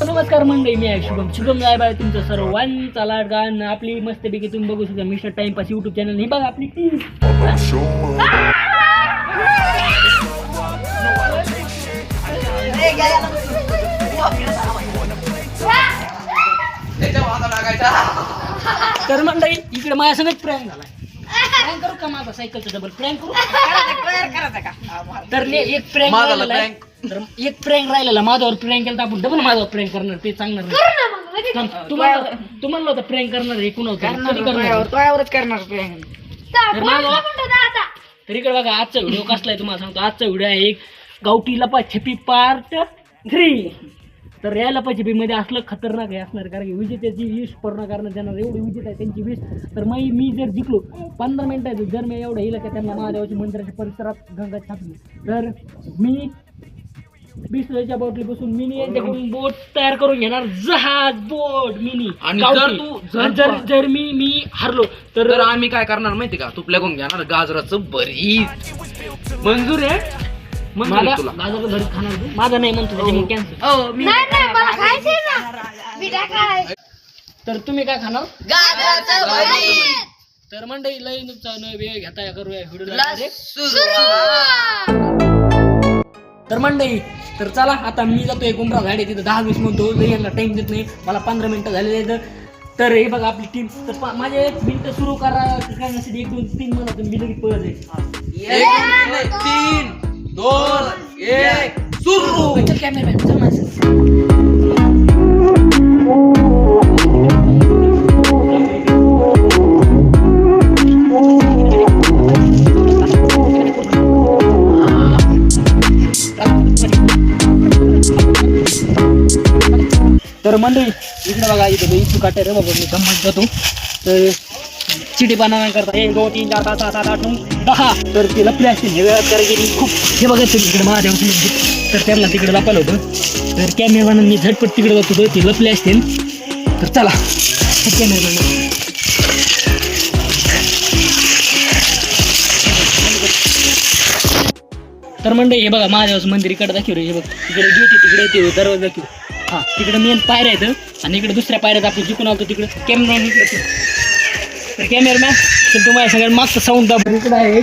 नमस्कार मंडळी मी आहे शुभम. शुभम राय बाय तुमचं सर्वांचा लाडका आणि आपली मस्तपैकी तुम्ही बघू शकता. मिस्टर टाइमपास युट्यूब चॅनल ही बघा आपली तर मंडळी इकडे माझ्या सगळं प्रँक झालाय. प्रँक करू का माझा सायकलचा डबल प्रँक करू? तर ले- एक प्रँक तर एक प्रँक राहिलेला माझ्यावर प्रँक केला तर आपण डबल माझ्यावर प्रँक करणार ते चांगलं नाही. थांब, तुम्हाला तुम्हाला होतं प्रँक करणार हे कुणा कधी करणार तोयावरच करणार plan. तर इकडे बघा आजचा व्हिडिओ कसला आहे तुम्हाला सांगतो. आजचा व्हिडिओ आहे एक गावठी लपा छपी पार्ट थ्री तर या लपा मध्ये असलं खतरनाक आहे असणार कारण की विजेत्याची विष पूर्ण करण्यात येणार एवढी विजेत आहे त्यांची विष तर मी मी जर जिंकलो पंधरा मिनिटात जर मी एवढं येईल का त्यांना महादेवाच्या मंदिराच्या परिसरात गंगा छापली. तर मी बिस्लरीच्या बॉटली बसून मिनी यांच्याकडून बोट तयार करून घेणार. जहाज बोट मिनी आणि जर तू- जर जर जर मी मी हरलो तर तर आम्ही काय करणार माहिती का? तुपल्याकडून घेणार गाजराचं भरीत. मंजूर आहे? मंजूर माझा आहे तुला. माझा भरीत खाणार तू. माझा नाही म्हणतो त्याच्यामुळे कॅन्सल हो मी तर तुम्ही काय खाणार? तर मंडळी लई नुकसान वेळ घेता करूया व्हिडिओ तर मंडळी तर चला आता मी जातोय गुमरा झाडे तिथं. दहा वीस म्हणतो यांना टाइम देत नाही. मला पंधरा मिनिटं झालेले आहेत. तर हे बघा आपली टीम तर माझे एक मिनिटं सुरू करा. करण्यासाठी एक दोन तीन म्हणा तुम्ही लगेच पळत आहे एक तीन दोन एक सुरू. कॅमेरामॅन तर मंडळी इकडे बघा इथे इच्छू काटे रे बाबा मी गमत जातो तर चिटी बनवण्याकरता एक दोन तीन चार पाच सात आठ नऊ दहा. तर ते लपले असतील हे वेळात करायची खूप. हे बघायचं तिकडे महादेव तर त्यांना तिकडे लपायला होतं. तर कॅमेरामॅन मी झटपट तिकडे जात होतो ते लपले असतील. तर चला कॅमेरामॅन तर मंडळी हे बघा महादेवाचं मंदिर इकडे दाखवलं रे हे बघ. तिकडे गेट तिकडे येते दरवाजा दाखवू हा तिकडे मेन पायऱ्या आहेत आणि इकडे दुसऱ्या पायऱ्यात आपण जिंकून आलो तिकडे. कॅमेरामॅन इकडे. तर कॅमेरामॅन तर तुम्हाला सगळ्यात मागचं साऊंड दाब. इकडे आहे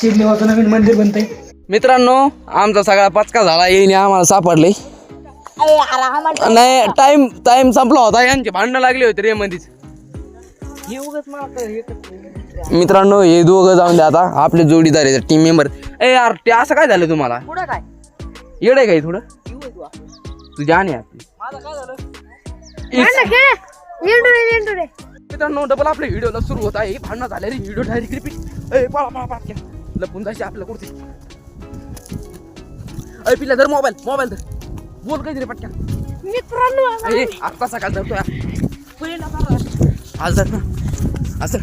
शिवदेवाचं नवीन मंदिर बनतंय. मित्रांनो आमचा सगळा पचका झाला. येईने आम्हाला सापडले. नाही टाइम टाइम संपला होता. यांचे भांडणं लागले होते रे मध्येच मित्रांनो हे दोघं जाऊन द्या आता. आपले जोडीदार आहे टीम मेंबर ए यार ते असं काय झालं तुम्हाला? पुढं काय? येड आहे काही थोडं? तुझी आणि आपली. मित्रांनो डबल आपल्या व्हिडिओला सुरू होत आहे. भांडणं झाले रे. व्हिडिओ डायरेक्ट रिपीट ए पळा पळा पळा. क्या लपून जायचे आपल्या कुठे अय पिला धर मोबाईल मोबाईल धर. बोल काहीतरी पटक्या मित्रांनो आत्ता सकाळ धरतोय आज ना. असं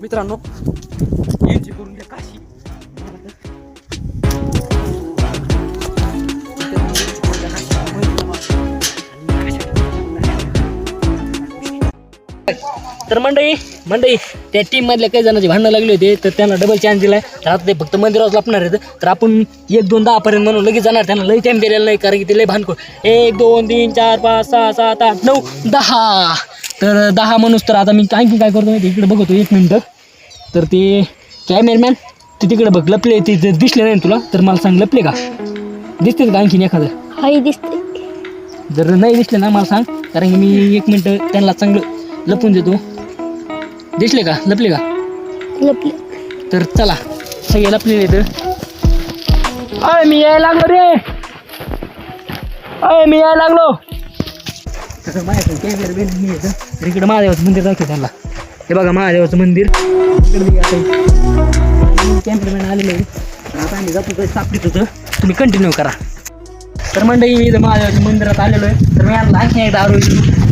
मित्रांनो तर मंडळी मंडळी त्या टीम मधल्या काही जणांचे भांडणं लागले होते तर त्यांना डबल चान्स दिलाय. तर आता ते फक्त मंदिरावर लपणार आहेत. तर आपण एक दोन दहा पर्यंत म्हणून लगेच जाणार. त्यांना लई टाइम दिलेला नाही कारण की ते लई भांडको एक दोन तीन चार पाच सहा सात आठ नऊ दहा. तर दहा माणूस तर आता मी आणखी काय करतो माहिती इकडे बघतो एक मिनटं. तर ते कॅमेरमॅन ते तिकडे बघ लपले ते जर दिसले नाही तुला तर मला सांग लपले का? दिसतील का आणखीन एखादं? हाय दिसते. जर नाही दिसले ना मला सांग. कारण की मी एक मिनटं त्यांना चांगलं लपून देतो. दिसले का? लपले का? लपले. तर चला सगळे लपलेले तर अय मी यायला लागलो रे. अय मी यायला लागलो. तर माझ्याकडे कॅमेरा बिल मी येतं तर इकडे महादेवाचं मंदिर दाखव त्यांना. हे बघा महादेवाचं मंदिर. इकडे कॅमेरामॅन आलेले आहे. आता आम्ही जातो सापडीत होतं. तुम्ही कंटिन्यू करा. तर मंडळी मी इथं महादेवाच्या मंदिरात आलेलो आहे. तर मी आणखी एकदा आलो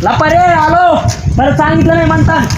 लपा रे आलो. बरं सांगितलं नाही म्हणतात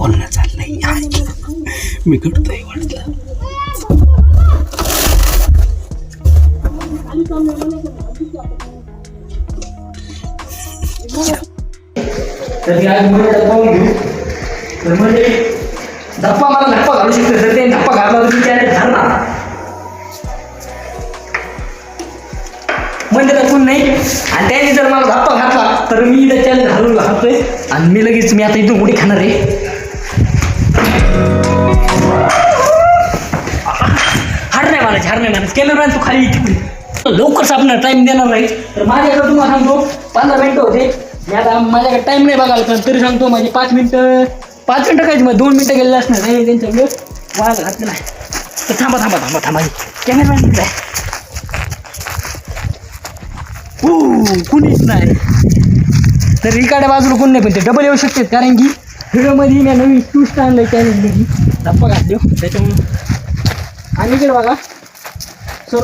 बोलणं चाललंय मी घडतोय वाटतं. तर मी आज मुलं डब्बा घेऊ. तर म्हणजे धप्पा मला धप्पा घालू शकतो जर ते धप्पा घालला तर मी त्याने धरणार. म्हणजे कोण नाही. आणि त्याने जर मला धप्पा घातला तर मी त्याच्याने घालून घालतोय आणि मी लगेच मी आता इथून उडी खाणार आहे. हार नाही मला हार नाही मला कॅमेरामॅन तू खाली इथे लवकर आपण टाइम देणार नाही. तर माझ्याकडे तुम्हाला सांगतो पंधरा मिनटं होते. मी आता माझ्याकडे टाइम नाही बघायला पण तरी सांगतो माझी पाच मिनटं पाच मिनटं काय मग दोन मिनटं गेलेलं असणार नाही त्यांच्यामुळे वाया घातलं नाही. तर थांबा थांबा थांबा थांबा कॅमेरामॅन कुठे आहे. कुणीच नाही. तर इकडे बाजूला कोण नाही पण ते डबल येऊ शकतात कारण की व्हिडिओमध्ये मी नवीन ट्विस्ट आणलं चॅलेंजमध्ये धप्पा घातले त्याच्यामुळे. आणि इकडे बघा. सो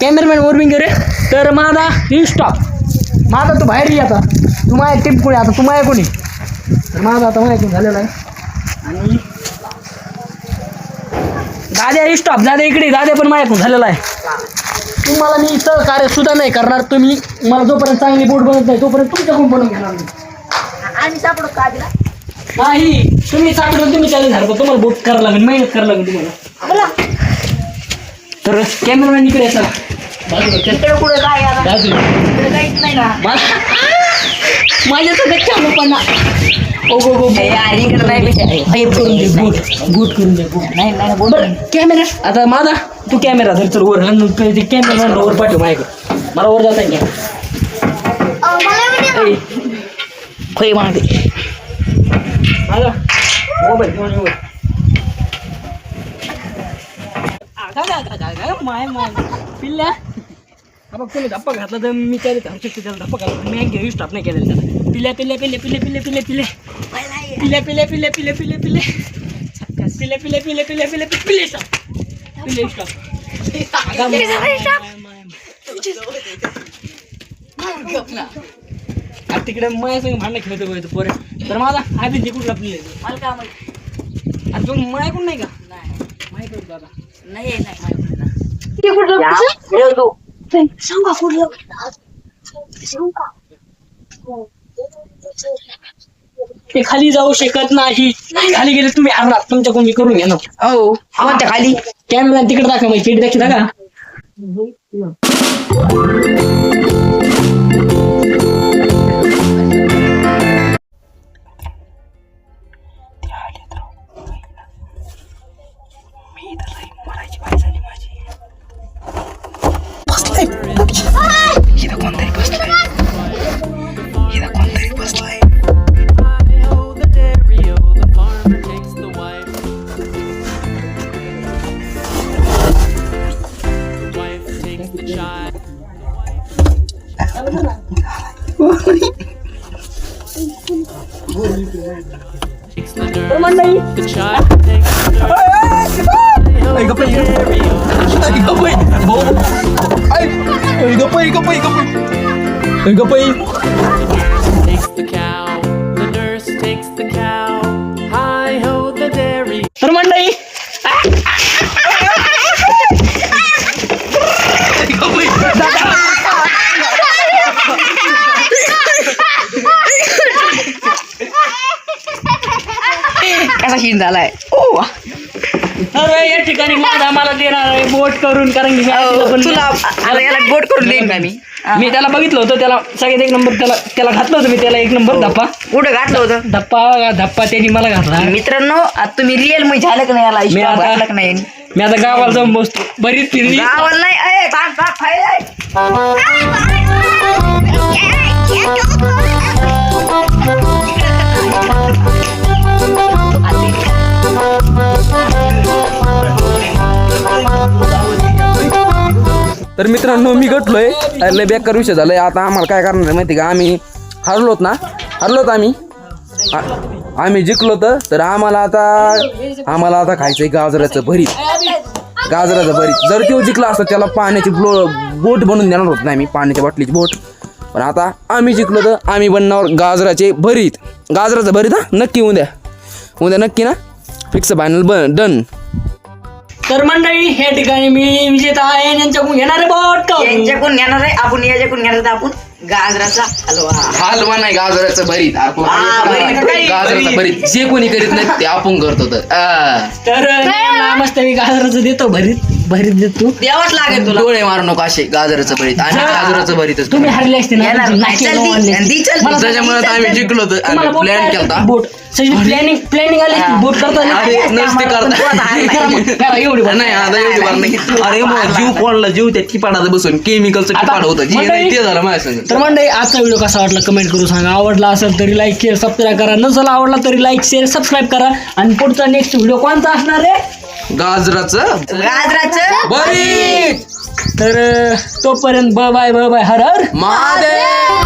कॅमेरामॅन वरविंग रे तर माझा ही स्टॉप माझा तू बाहेर ये आता. तू माझ्या टिप कोणी? आता तू माझ्या कोणी? तर माझा आता माझ्याकडून झालेला आहे. आणि दाद्या ही स्टॉप दाद्या इकडे दाद्या पण माझ्याकडून झालेला आहे. तुम्हाला मी सहकार्य सुद्धा नाही करणार. तुम्ही मला जोपर्यंत चांगली बोट बनत नाही तोपर्यंत तुमच्याकडून बनवून घेणार नाही आम्ही सापडतो का तिला नाही तुम्ही सापडून तुम्ही चॅलेंज हरतो तुम्हाला बोट करावं लागेल मेहनत करावं लागेल तुम्हाला. बोला. तर कॅमेरामॅन इकडे चला. बाजूला. चल. इकडे कुठे काय आता? बाजूला. इकडे काहीच नाही ना माझ्या सगळं चालू पण ओ गो गो यार इकडे नाही करून दे बूट. बूट. करून दे बूट. नाही नाही बोल बरं कॅमेरा आता माझा तू कॅमेरा धर तर वर आणि तू ते कॅमेरा वर पाठव माझ्याकडे. मला वर जाता येईल घेऊन ये वर. आगा, गा, गा, गा, गा, माय माय पिल्ल्या हा बघ तुम्ही धप्पा घातला तर मी त्याला धरू शकतो त्याला धप्पा घातला मी घेऊ स्टॉप नाही केलेला त्याला पिल्ल्या पिल्ल्या पिल्ल्या पिल्ल्या पिल्ल्या पिल्ल्या पिल्ल्या पिल्ल्या पिल्ल्या पिल्ल्या पिल्ल्या पिल्ल्या पिल्ल्या पिल्ल्या पिल्ल्या पिल्ल्या पिल्ल्या पिल्ल्या पिल्ल्या स्टॉप पिल्ल्या स्टॉप माय, माय, माय, माय. आ, तिकडे माझ्या संग भांडणं खेळतो बघ पोरे. तर माझा आधी जिंकून लपले मला का माहिती? आणि तू माझ्याकडून नाही का? माहिती होतं दादा. नाही नाही सांगा कुठलं? सांगा. ते खाली जाऊ शकत नाही. खाली गेले तुम्ही आणणार तुमच्याकडून मी करून घेणार. हो. कोणत्या खाली. कॅमेरा तिकडे दाखवा चिट दाखी दाखा the dairy. तर मंडळी कसा शीन झालाय तर या ठिकाणी माझा मला देणार आहे बोट करून कारण की मी आधीला पण- तुला आता याला गोट करून देईन का मी मी त्याला बघितलं होतं त्याला सगळ्यात एक नंबर त्याला त्याला घातलं होतं मी त्याला एक नंबर धप्पा. कुठं घातलं होतं? धप्पा धप्पा त्यांनी मला घातला. मित्रांनो आता तुम्ही रिअलमध्ये झालं का नाही याला? मी आता- का नाही? मी आता गावाला जाऊन बसतो. बरीच फिरली. गावाला नाही. अय, थांब, थांब, फाईल आहे. तर मित्रांनो मी गटलोय लय बेकार विषय झालाय. आता आम्हाला काय करणार आहे माहिती का? आम्ही हरलोत ना? हरलोत आम्ही. आम्ही जिंकलो तर तर आम्हाला आता आम्हाला आता खायचंय गाजराचं भरीत. गाजराचं भरीत. जर तो जिंकला असता त्याला पाण्याची ब्लो बोट बनवून देणार होत नाही मी पाण्याच्या बाटलीची बोट. पण आता आम्ही जिंकलो तर आम्ही बनणार गाजराचे भरीत. गाजराचं भरीत हा? नक्की उद्या उद्या नक्की ना? फिक्स फायनल बन डन तर मंडळी ह्या ठिकाणी मी विजेता आहे आणि यांच्याकडून घेणारे बोट यांच्याकडून घेणार आहे. आपण याच्याकडून घेणार आहे आपण गाजराचा हलवा. हलवा नाही गाजराचं भरीत. आपण हा, भरीत, भरीत. गाजराचं भरीत. जे कोणी करीत नाही ते आपण करतो तर. आ. तर यांना मस्त मी गाजराचं देतो भरीत. भरीत देतो द्यावाच लागेल तुला. डोळे मारू नको असे गाजराचं भरीत. आणि गाजराचं भरीतच तुम्ही हरले असते ना येणार तुमची नाही. नाकी चल दी, लावून दी, चल दी. मला त्याच्यामुळे आम्ही जिंकलो तुम्हाला बोट प्लॅन काय- केलता. बोट. प्लॅनिंग प्लॅनिंग आली की बोट करता अरे नसते करता. एवढी बोट. नाही आता एवढी बार नाही. अरे मग जीव कोणला जीव त्या टिपाडात बसून. केमिकलचं आता टिपाड होतं. जे नाही ते झालं माझ्या संग. तर मंडळी आजचा व्हिडिओ कसा वाटला कमेंट करून सांगा. आवडला असेल तरी लाईक शेअर सबस्क्राईब करा. नसेल आवडला तरी लाईक शेअर सबस्क्राईब करा. आणि पुढचा नेक्स्ट व्हिडिओ कोणता असणार आहे? गाजराचं? गाजराचं? भरीत तर तोपर्यंत ब बाय ब बाय हर हर. महादेव!